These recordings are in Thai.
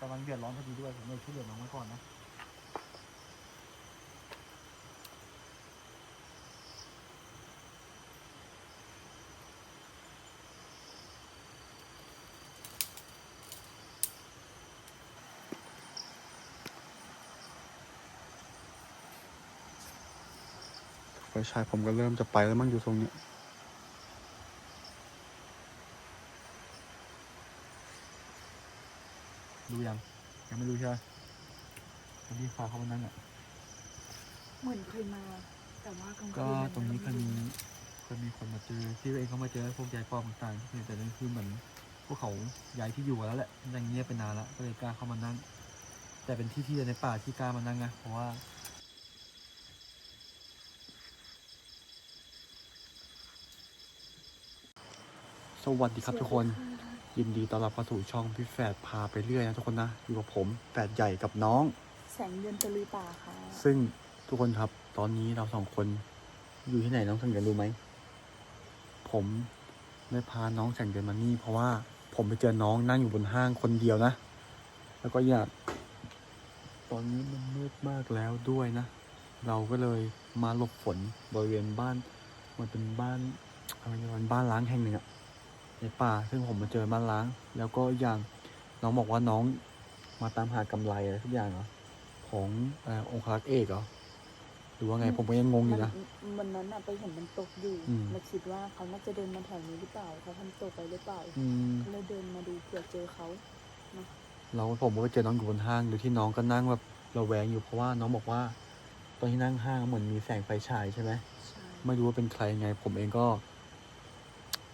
กำลังเดือดร้อนพอดีด้วยผมเลยช่วยเหลือน้องไว้ก่อนนะไฟฉายผมก็เริ่มจะไปแล้วมั่งอยู่ตรงเนี้ย ยังยังไม่รู้ใช่ไหมวันที่ฟ้าเขามานั่งอะเหมือนเคยมา แต่ว่ากลางคืนก็มัตรงนี้เคยมีไรู้เคยมีคนมาเจอที่เองเขามาเจอพวกยายปอบต่างๆที่แต่นั่นคือเหมือนพวกเขาย้ายที่อยู่แล้วแหละยังเงียบไปนานแล้วก็เลยกล้าเข้ามานั่ง แต่เป็นที่ที่เดียวในป่าที่กล้ามานั่งนะเพราะว่าสวัสดีครับทุกคน ยินดีต้อนรับเข้าสู่ช่องพี่แฝดพาไปเรื่อยนะทุกคนนะอยู่กับผมแฝดใหญ่กับน้อง แสงเดือนตะลุยป่าค่ะ ซึ่งทุกคนครับตอนนี้เราสองคนอยู่ที่ไหนน้องสังเกตรู้ไหมผมได้พาน้องแสงเดือนมานี่เพราะว่าผมไปเจอน้องนั่งอยู่บนห้างคนเดียวนะ แล้วก็อยาก ตอนนี้มันมืดมากแล้วด้วยนะ เราก็เลยมาหลบฝนบริเวณบ้าน มันเป็นบ้านอะไรนะมันบ้านล้างแห่งหนึ่งอะ ในป่า ซึ่งผมมาเจอบ้านล้าง แล้วก็อย่างน้องบอกว่าน้องมาตามหากำไรอะไรทุกอย่างเหรอของเอ่อองครักษ์เอกเหรอหรือว่าไงผมก็ยังงงอยู่นะมันวันนั้นน่ะไปเห็นมันตกอยู่อืมเราคิดว่าเขาน่าจะเดินมาแถวนี้หรือเปล่าเขาทำตกไปหรือเปล่าอืมก็เลยเดินมาดูเผื่อเจอเขาเราผมก็ไปเจอน้องอยู่บนห้างโดยที่น้องก็นั่งแบบระแวงอยู่เพราะว่าน้องบอกว่า ตอนที่นั่งห้างเหมือนมีแสงไฟฉายใช่ไหมใช่ไม่รู้ว่าเป็นใครยังไง ผมเองก็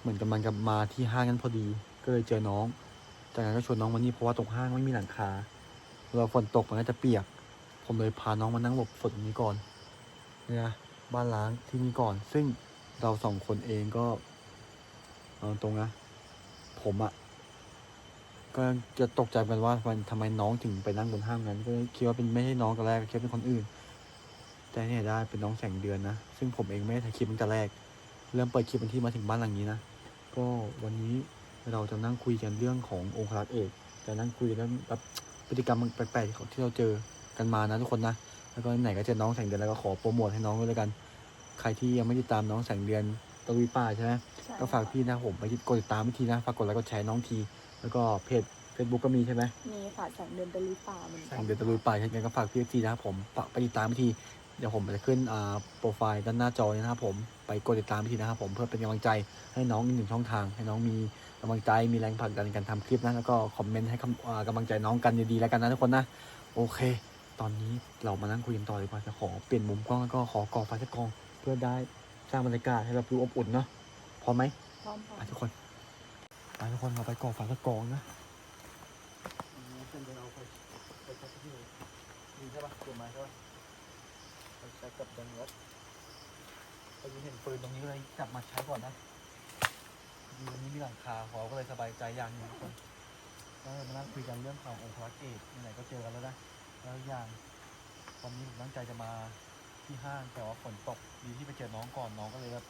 เหมือนกำลังจะมาที่ห้างนั้นพอดี ก็เลยเจอน้อง จากนั้นก็ชวนน้องมานี่เพราะว่าตรงห้างไม่มีหลังคาเวลาฝนตกมันก็จะเปียก ผมเลยพาน้องมานั่งหลบฝนนี้ก่อนเนี่ยนะบ้านล้างที่นี่ก่อน ซึ่งเราสองคนเองก็เอาตรงนะ ผมอะก็จะตกใจกันว่ามันทำไมน้องถึงไปนั่งบนห้างนั้น ก็คิดว่าเป็นไม่ใช่น้องตอนแรกคิดเป็นคนอื่น แต่เนี่ยได้เป็นน้องแสงเดือนนะ ซึ่งผมเองไม่ได้ถ่ายคลิปตั้งแต่แรก เริ่มเปิดคลิปวันที่มาถึงบ้านหลังนี้นะ ก็วันนี้เราจะนั่งคุยกันเรื่องขององค์พระเอกจะนั่งคุยเรื่องแบบพฤติกรรมแปลกๆของที่เราเจอกันมานะทุกคนนะ แล้วก็ไหนก็เจอน้องแสงเดือนแล้วก็ขอโปรโมทให้น้องด้วยแล้วกัน ใครที่ยังไม่ติดตามน้องแสงเดือนตะลุยป่าใช่ไหมใช่ก็ฝากพี่นะผมไปกดติดตามวิธีนะฝากกดไลค์กดแชร์น้องที แล้วก็เพจเฟซบุ๊กก็มีใช่ไหมมีค่ะแสงเดือนตะลุยป่าเหมือนแสกังเดือนตะลุยป่าใช่ไหมก็ฝากพี่ทีนะครับผมฝากไปติดตามวิธี เดี๋ยวผมจะขึ้นอ่าโปรไฟล์ด้านหน้าจอเนี่ยนะครับผมไปกดติดตามวิธีนะครับผมเพื่อเป็นกำลังใจให้น้องอีกหนึ่งช่องทาง ให้น้องมีกำลังใจมีแรงผลักดันในการทำคลิปนะแล้วก็คอมเมนต์ให้กำอ่ากำลังใจน้องกันดีๆแล้วกันนะทุกคนนะโอเค ตอนนี้เรามานั่งคุยกันต่อดีกว่าจะขอเปลี่ยนมุมกล้องแล้วก็ขอก่อไฟสักกองเพื่อได้สร้างบรรยากาศให้เราดูอบอุ่นเนาะพร้อมไหมพร้อมไปทุกคนไปทุกคนเราไปก่อไฟสักกองนะเส้นเดินเอาไปไปชักที่ไหนมีใช่ปะเตรียมมาใช่ปะไป ใช้กับดันวัดพอดีเห็นปืนตรงนี้เลยจับมาใช้ก่อนนะดีวันนี้มีหลังคาหอก็เลยสบายใจอย่างหนึงทุกคนก็เลยมานั่งคุยกันเรื่องขององค์พระเอกไหนก็เจอกันแล้วนะแล้วอย่างวันนี้ผมตั้งใจจะมาที่ห้างแต่ว่าฝนตกดีที่ไปเจอน้องก่อนน้องก็เลยแบบ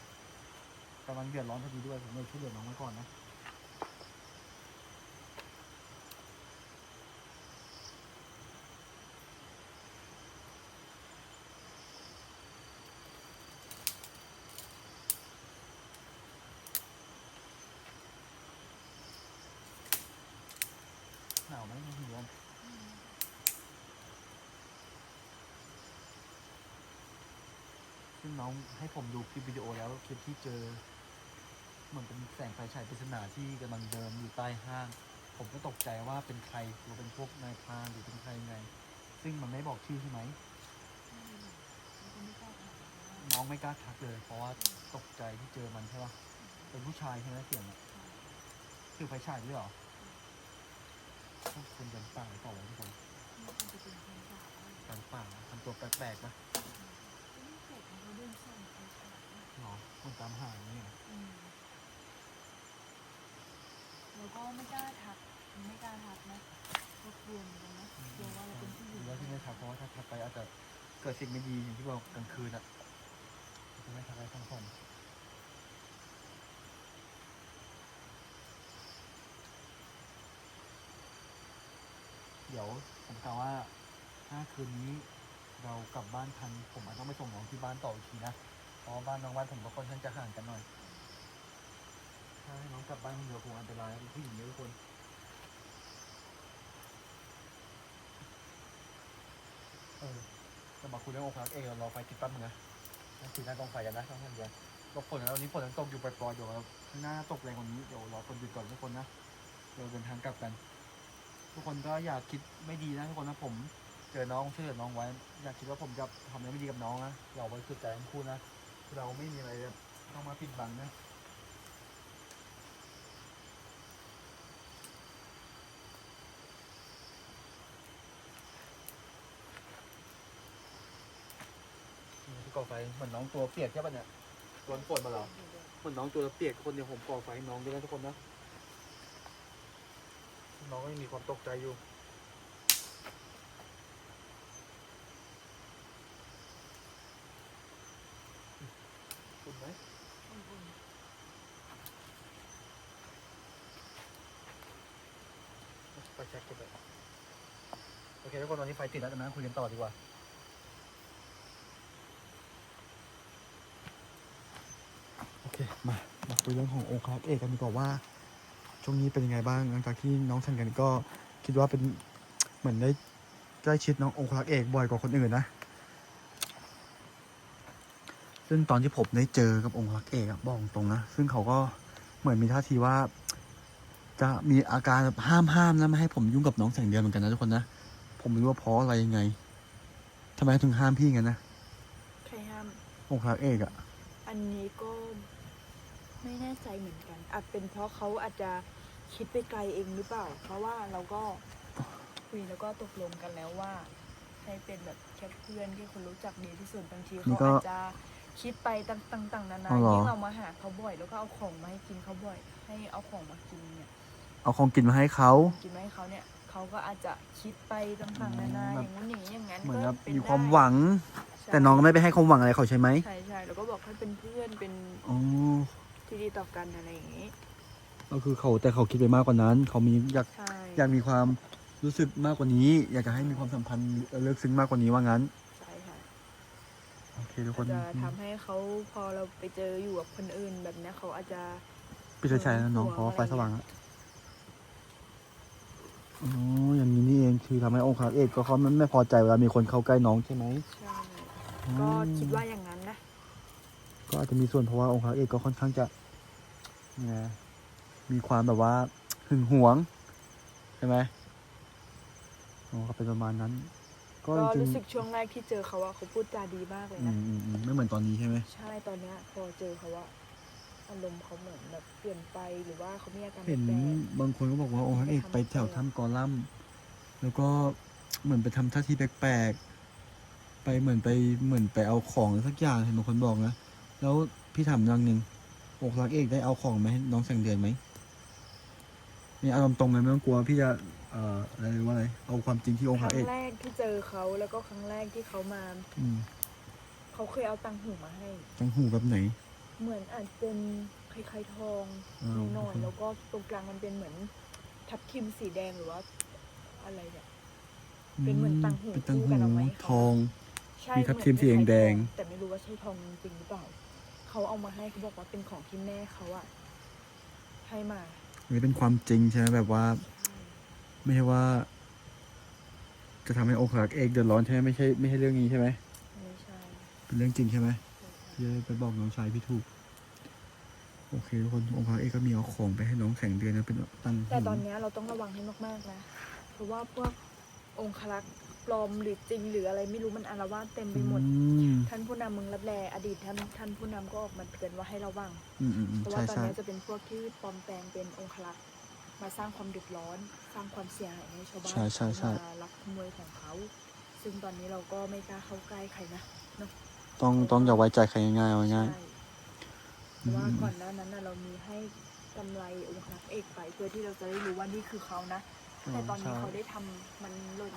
กำลังเดือดร้อนพอดีด้วยผมเลยช่วยเหลือน้องไว้ก่อนนะ หนาวไหมมีหิวซึ่ง น้องให้ผมดูคลิปวิดีโอแล้วคลิปที่เจอ เหมือนเป็นแสงไฟฉายปริศนาที่กำลังเดินอยู่ใต้ห้าง ผมก็ตกใจว่าเป็นใครหรือเป็นพวกนายพรานหรือเป็นใครไง ซึ่งมันไม่บอกชื่อใช่ไหมน้องไม่กล้าทักเลย เพราะว่าตกใจที่เจอมันใช่ปะเป็นผู้ชายใช่ไหมเสียงอะถือไฟฉายด้วยเหรอคนเดินป่าหรือเปล่าวะทุกคนเดินป่าทำตัวแปลกๆปะหรอ คนตามหาอย่างนี่เหรอแล้วก็ไม่กล้าทักไม่กล้าทักนะก็กลัวเหมือนกันนะกลัวว่าเราเป็นผู้หญิงหรือว่าที่ไม่ทักเพราะว่าถ้าทักไปอาจจะเกิดสิ่งไม่ดีอย่างที่บอกกลางคืนอะจะไม่ทักอะไรทั้งคนเดี๋ยวผมกล่าวว่าถ้าคืนนี้เรากลับบ้านทันผมอาจต้องไปส่งน้องที่บ้านต่ออีกทีนะ เพราะว่าบ้านน้องบ้านผมก็ค่อนข้างจะห่างกันหน่อย ถ้าให้น้องกลับบ้านคนเดียวคงอันตรายเป็นผู้หญิงเยอะทุกคน เออจะมาคุยเรื่ององค์พระเอกเรารอไฟติดแปั๊บนึงนะนั่งคุยหน้ากองไฟกันนะทั้งท่านเดียวตกฝนแล้ววันนี้ฝนยังตกอยู่ปล่อยๆเดี๋ยวข้างหน้าตกแรงกว่านี้เดี๋ยวรอฝนหยุดก่อนทุกคนนะเดี๋ยวเดินทางกลับกัน ทุกคนก็อย่าคิดไม่ดีนะทุกคนนะผมเจอน้องช่วยเหลือน้องไว้ อย่าคิดว่าผมจะทำอะไรไม่ดีกับน้องนะเราไว้สุดใจทั้งคู่นะ เราไม่มีอะไรต้องมาปิดบังนะนี่ที่ก่อไฟเหมือนน้องตัวเปียกใช่ปะเนี่ยโดนฝนมาเหรอเหมือนน้องตัวเปียกคนเดียวผมก่อไฟให้น้องด้วยนะทุกคนนะน้องก็ยังมีความตกใจอยู่ ไหมไปเช็คกันเลยโอเคทุกคนตอนนี้ไฟติดแล้วนะคุยกันต่อดีกว่า โอเค มา มาคุยเรื่องขององค์ครักษ์เอกกันดีกว่าว่า ช่วงนี้เป็นยังไงบ้าง หลังจากที่น้องสันกันก็คิดว่าเป็นเหมือนได้ใกล้ชิดน้ององค์ครักษ์เอกบ่อยกว่าคนอื่นนะ ซึ่งตอนที่ผมได้เจอกับองค์ครักษ์เอกอะบอกตรงนะ ซึ่งเขาก็เหมือนมีท่าทีว่า จะมีอาการแบบห้ามห้ามนะไม่ให้ผมยุ่งกับน้องแสงเดือนเหมือนกันนะทุกคนนะ ผมไม่รู้ว่าเพราะอะไรยังไงทำไมถึงห้ามพี่งั้นนะ ใครห้าม องค์ครักษ์เอกอะอันนี้ก็ไม่แน่ใจเหมือนกัน อาจเป็นเพราะเขาอาจจะคิดไปไกลเองหรือเปล่า เพราะว่าเราก็คุยแล้วก็ตกลงกันแล้วว่าให้เป็นแบบแค่เพื่อนแค่คนรู้จักดีที่สุดบางทีนี่เขาก็อาจจะ คิดไปต่างๆนานาอ๋อเหรอ ยิ่งเรามาหาเขาบ่อย แล้วก็เอาของมาให้กินเขาบ่อย ให้เอาของมากินเนี่ยเอาของกินมาให้เขา กินมาให้เขาเนี่ยเขาก็อาจจะคิดไปต่างๆนานาแบบอย่างนู้นอย่างนี้อย่างนั้นเหมือนก็กับเป็นมีได้ความหวัง ใช่แต่น้องก็ไม่ไปให้ความหวังอะไรเขาใช่ไหมใช่ใช่แล้วก็บอกให้เป็นเพื่อนเป็นอ๋อที่ดีต่อกันอะไรอย่างนี้ก็คือเขาแต่เขาคิดไปมากกว่านั้น เขามีอยากใช่อยากมีความรู้สึกมากกว่านี้ อยากจะให้มีความสัมพันธ์เลิกซึ้งมากกว่านี้ว่างั้นใช่ค่ะ โอเคทุกคนจะทำให้เขาพอเราไปเจออยู่กับคนอื่นแบบเนี้ยเขาอาจจะปิดไฟนะน้องหัวเพราะว่าไฟอะไรสว่างแล้วอ๋ออย่างนี้นี่เองคือทำให้องค์ครักษ์เอกก็เขาไม่ไม่พอใจเวลามีคนเข้าใกล้น้องใช่ไหมใช่อืมก็คิดว่าอย่างนั้นนะ ก็อาจจะมีส่วนเพราะว่าองค์ครักษ์เอกก็ค่อนข้างจะไงมีความแบบว่าหึงหวงใช่ไหมอ๋อก็เป็นประมาณนั้น ก็ก็จริงรู้สึกช่วงแรกที่เจอเขาอะเขาพูดจาดีมากเลยอืนะ มอืมอืมไม่เหมือนตอนนี้ใช่ไหมใช่ตอนเนี้ยพอเจอเขาอะอารมณ์เขาเหมือนแบบเปลี่ยนไปหรือว่าเขามีอาการเห็นแปลกบางคนก็บอกว่าองค์พระเอกไปแถวถ้ำกอลัมน์แล้วก็เหมือนไปทำท่าทีแปลกๆไปเหมือนไปเหมือนไปเอาของสักอย่างเห็นบางคนบอกนะแล้วพี่ถามอย่างหนึ่งองค์รักเอกได้เอาของมาให้น้องแสงเดือนไหมนี่อารมณ์ตรงเลยไม่ต้องกลัวพี่จะเอ่ออะไรว่าอะไรเอาความจริงที่องค์คพระรั้เอกงแรกที่เจอเขาแล้วก็ครั้งแรกที่เขามา อืมเขาเคยเอาตังหูมาให้ จังหูแบบไหน เหมือนอาจเป็นคล้ายๆทองอ่า หน่อยโอเคๆแล้วก็ตรงกลางมันเป็นเหมือน ทับทิมสีแดงหรือว่า อะไรเนี่ย เป็นเหมือนต่างหูเป็นตังคู่กันเอาหูไว้ให้เขาทอง ใช่มีทับทิมสีแดงๆเหมือนคล้ายๆทอแต่ไม่รู้ว่าใช่ทองจริงหรือเปล่าเขาเอามาให้เขาบอกว่าเป็นของที่แม่เขาอะให้มา นี่เป็นความจริงใช่ไหมแบบว่า ไม่ใช่ว่า จะทำให้องค์รักเอกเดือดร้อนใช่ไหมไม่ใช่ไม่ใช่เรื่องนี้ใช่ไหมไม่ใช่ เป็นเรื่องจริงใช่ไหมพี่จะได้ไปบอกน้องชายพี่ถูก โอเคทุกคนองค์พระเอกก็มีเอาของไปให้น้องแสงเดือนนะเป็นตั้งแต่ตอนเนี้ยเราต้องระวังให้มากๆนะ เพราะว่าพวกองคลักษ์ปลอมหรือจริงหรืออะไรไม่รู้มันอารวาสเต็มไปหมด อืมท่านผู้นำเมืองรับแลอดีตท่านท่านผู้นำก็ออกมาเตือนว่าให้ระวัง อืมอืมอืมเพราะใช่ว่าตอนใช่นี้จะเป็นพวกที่ปลอมแปลงเป็นองคลักษ์ มาสร้างความเดือดร้อน สร้างความเสียหายให้ชาวบ้านใช่ใช่ใช่ มาลักขโมยของเขา ซึ่งตอนนี้เราก็ไม่กล้าเข้าใกล้ใครนะต้องต้องอย่าไว้ใจใครง่ายๆเอาง่ายใช่เพราะว่าก่อนหน้านั้นน่ะเรามีให้กำไรองคลักษ์เอกไปเพื่อที่เราจะได้รู้ว่านี่คือเขานะๆแต่ตอนนี้ใช่เขาได้ทำมันหล่น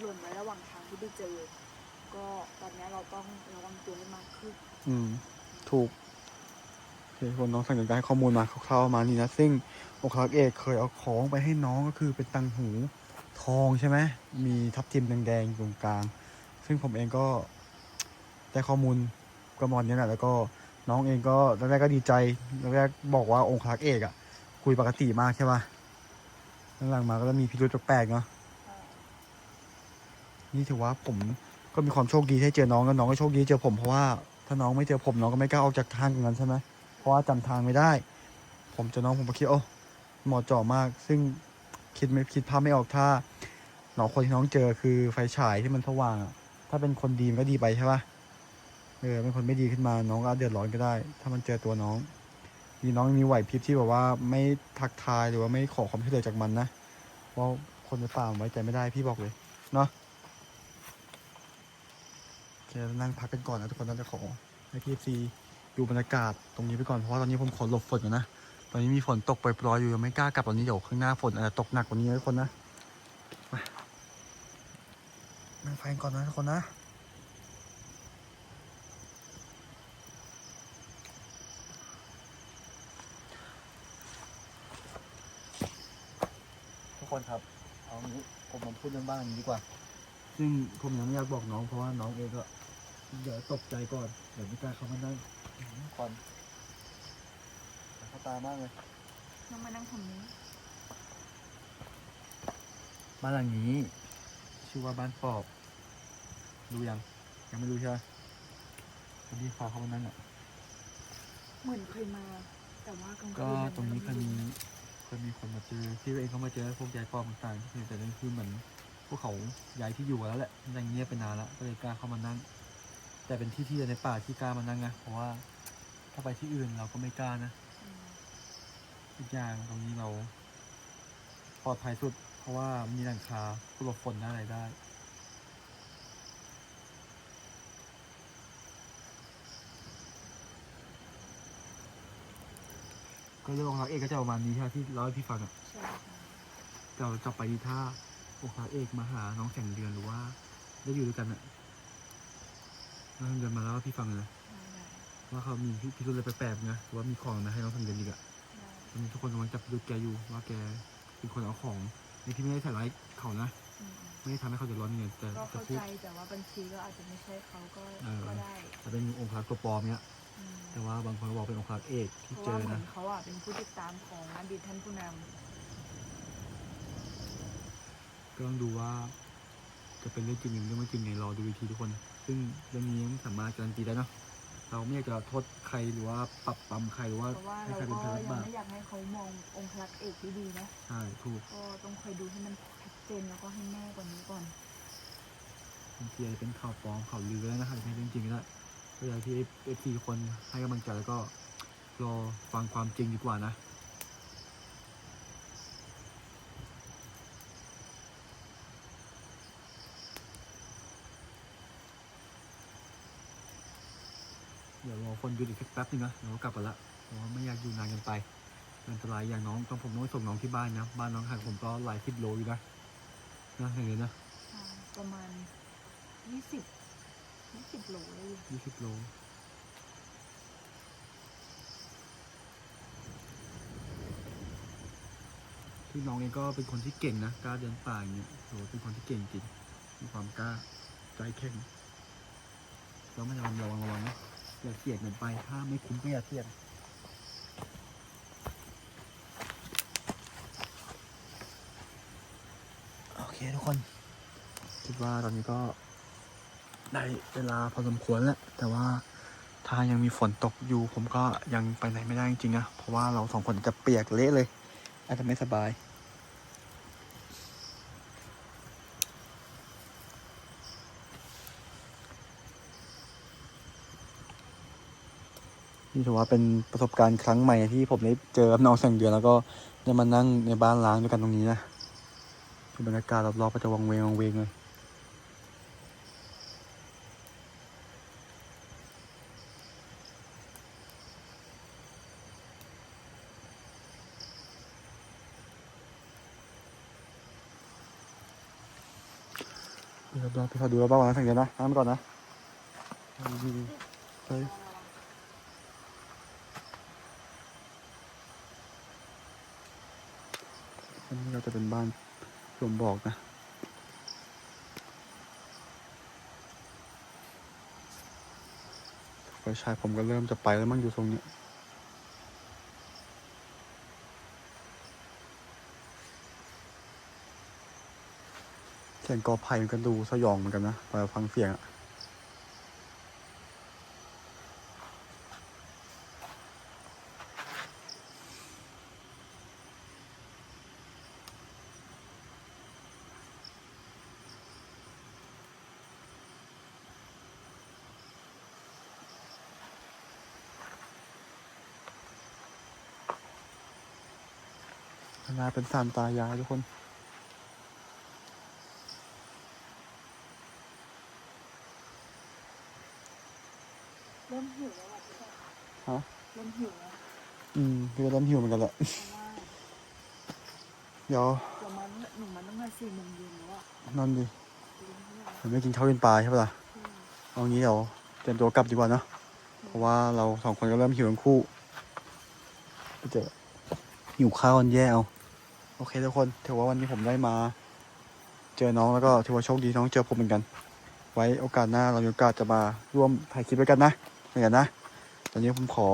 หล่นไว้ระหว่างทางที่ไปเจอ ก็ตอนนี้เราต้องระวังตัวให้มากขึ้น อืม ถูกโอเคคนน้องแสงเดือนก็ให้ข้อมูลมาคร่าวๆมานี่นะซึ่งองค์พระเอกเคยเอาของไปให้น้องก็คือเป็นตังหูทองใช่ไหมมีทับทิมแดงๆตรงกลาง ซึ่งผมเองก็ได้ข้อมูลประมาณนี้แหละแล้วก็น้องเองก็ตอนแรกก็ดีใจตอนแรกบอกว่าองค์คลักษ์เอกอะคุยปกติมากใช่ปะหลังๆมาก็เริ่มมีพิรุธแปลกๆเนาะนี่ถือว่าผมก็มีความโชคดีที่เจอน้องแล้วน้องก็โชคดีเจอผมเพราะว่าถ้าน้องไม่เจอผมน้องก็ไม่กล้าออกจากทางตรงนั้นใช่ไหม ราะว่าจำทางไม่ได้ ผมเจอน้องผมก็คิดโอ้หมาะเจาะมาก ซึ่งคิดไม่คิดภาพไม่ออกถ้าน้องคนที่น้องเจอคือไฟฉายที่มันสว่างถ้าเป็นคนดีมันก็ดีไปใช่ปะเออเป็นคนไม่ดีขึ้นมาน้องก็เดือดร้อนก็ได้ ถ้ามันเจอตัวน้อง มีน้องมีไหวพริบที่แบบว่าไม่ทักทายหรือว่าไม่ขอความช่วยเหลือจากมันนะเพราะคนในป่ามไว้ใจไม่ได้พี่บอกเลยเนาะโอเคนั่งพักกันก่อนนะทุกคนน่าจะขอให้พี่ซี ดูบรรยากาศตรงนี้ไปก่อนเพราะว่าตอนนี้ผมขอหลบฝนก่อนนะ ตอนนี้มีฝนตกปล่อยๆอยู่ยังไม่กล้ากลับตอนนี้เดี๋ยวข้างหน้าฝนอาจจะตกหนักกว่านี้ทุกคนนะมานั่งไฟก่อนนะทุกคนนะทุกคนครับเอางี้ผมมาพูดเรื่องบ้านนี้ดีกว่า ซึ่งผมยังไม่อยากบอกน้องเพราะว่าน้องเองก็เดี๋ยวตกใจก่อน เดี๋ยวไม่กล้าเข้ามานั่ง ควันเข้าตามากเลยน้องมานั่งทำนี้บ้านหลังนี้ ชื่อว่าบ้านปอบรู้ยัง ยังไม่รู้ใช่ไหมวันที่พาเข้ามานั่งอะ เหมือนเคยมา แต่ว่ากลางคืนก็ยังตรงนี้เคไม่ยได้มีดูเคยมีคนมาเจอที่เองเขามาเจอพวกยายปอบต่างๆที่เคยแต่นั่นคือเหมือนพวกเขาย้ายที่อยู่กันแล้วแหละยังเงียบไปนานแล้วก็เลยกล้าเข้ามานั่ง แต่เป็นที่ที่เดียวในป่าที่กล้ามานั่งนะเพราะว่าถ้าไปที่อื่นเราก็ไม่กล้านะอืมอีกอย่างตรงนี้เราปลอดภัยสุด เพราะว่ามีหลังคาหลบฝนได้อะไรได้ ก็เรื่องของรักเอกก็จะประมาณนี้ใช่ไหมที่เล่าให้พี่ฟังอะใช่ค่ะเราจะไปที่ท่าองค์พระเอกมาหาน้องแสงเดือนหรือว่า ได้อยู่ด้วยกันอะน้องแสง เดือนมาแล้วพี่ฟังเลยนะได้ได้ว่าเขามีพิรุธอะไรแปลกๆนะหรือว่ามีของมาให้น้องแสงเดือนอีกอะได้ตอนนี้ทุกคนกำลังจับดูแกอยู่ว่าแกเป็นคนเอาของในที่ไม่ได้ใส่ร้ายเขานะอืมไม่ได้ทำให้เขาเดือดร้อนยังไงแต่ก็จะเข้าพูดใจแต่ว่าบัญชีก็อาจจะไม่ใช่เขาก็เออก็ได้จะเป็นองค์พระตัวปลอมเนี้ยอืมแต่ว่าบางคนก็บอกเป็นองค์พระเอกที่เพราะเจว่าอเหมือนะนเขาอะเป็นผู้ติดตามของอดีตท่านผู้นก็ต้องดูว่าจะเป็นเรื่องจริงหรือเรื่องไม่จริงไงรอดูอีกทีทุกคน ซึ่งเรื่องนี้ยังไม่สามารถการันตีได้เนอะเราไม่อยากจะโทษใครหรือว่าปรับปรำใครหรือว่าำเพราะว่าให้เราใครเป็นก็ใครลำบากยังไม่อยากให้เขามององค์พระเอกที่ดีนะ ใช่ถูกก็ต้องคอยดูให้มันชัดเจนแล้วก็ให้แน่กว่านี้ก่อน บางทีอาจจะเป็นข่าวปลอมข่าวลือแล้วนะครับไม่ใช่เรื่องจริงก็ได้ก็อยากที่เอฟซีทุกคนให้กำลังใจแล้วก็รอฟังความจริงดีกว่านะ เดี๋ยวรอ คนหยุดอีกสักแป๊บนึงนะเดี๋ยวก็กลับกันละเพราะว่าไม่อยากอยู่นานเกันไปอันตรายอย่างน้องต้องผมต้องไปส่งน้องที่บ้านนะ บ้านน้องห่างผมก็หลายสิบโลอยู่นะนะอย่างนี้นะใช่ประมาณยี่สิบยี่สิบโลเลยยี่สิบโลที่น้องเองก็เป็นคนที่เก่งนะกล้าเดินป่าอย่างเงี้ยโหเป็นคนที่เก่งจริงมีความกล้าใจแข็งเราไม่ระวังระวังระวังนะ อย่าเสียงเกินไปถ้าไม่คุ้มก็อย่าเสียงโอเคทุกคน คิดว่าตอนนี้ก็ได้เวลาพอสมควรแล้วแต่ว่าถ้ายังมีฝนตกอยู่ ผมก็ยังไปไหนไม่ได้จริงๆนะเพราะว่าเราสองคนจะเปียกเละเลย อาจจะไม่สบาย นี่ถือว่าเป็นประสบการณ์ครั้งใหม่ที่ผมได้เจอกับน้องแสงเดือนแล้วก็ได้มานั่งในบ้านล้างด้วยกันตรงนี้นะคือบรรยากาศรอบๆก็จะวังเวงวังเวงเลยดูรอบๆไปขอดูรอบๆก่อนนะแสงเดือนนะน้ำก่อนนะเฮ้ย อันนี้ก็จะเป็นบ้านสวมบอกนะไฟฉายผมก็เริ่มจะไปแล้วมั่งอยู่ตรงนี้เสียงกอไผ่มันก็ดูสยองเหมือนกันนะไปฟังเสียงอะ น่าเป็นสามตายายทุกคนเริ่มหิวแล้วอะพี่ชายฮะเริ่มหิวแล้วอืมพี่ก็เริ่มหิวเหมือนกันแหละเพราะว่าเดี๋ยวเรามาตั้งแต่หนูมาตั้งแต่สี่โมงเย็นแล้วอะนั่นดิเย็นเท่าไหร่ผมไม่กินข้าวกินปลาใช่ปะล่ะอืมเอางี้เดี๋ยวเตรียมตัวกลับดีกว่าเนอะเพราะว่าเราสองคนก็เริ่มหิวทั้งคู่ไปเจอหิวข้าวกันแย่เอา โอเคทุกคนถือว่าวันนี้ผมได้มา เจอน้องแล้วก็ถือว่าโชคดีน้องเจอผมเหมือนกัน ไว้โอกาสหน้าเรามีโอกาสจะมาร่วมถ่ายคลิปด้วยกันนะเหมือนกันนะ ตอนนี้ผมขอ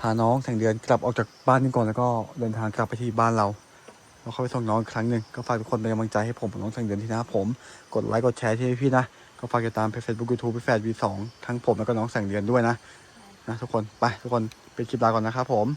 พาน้องแสงเดือนกลับออกจากบ้านนี้ก่อนแล้วก็เดินทางกลับไปที่บ้านเราแล้วเข้าไปส่งน้องครั้งหนึ่งก็ฝากทุกคนเป็นกำลังใจให้ผมกับน้องแสงเดือนที่น้าผมกดไลค์กดแชร์ที่พี่นะก็ฝากติดตามเพจเฟซบุ๊กยูทูบพี่แฟดวีสองทั้งผมแล้วก็น้องแสงเดือนด้วยนะนะทุกคนไปทุกคนไปคลิปลาก่อนนะครับผม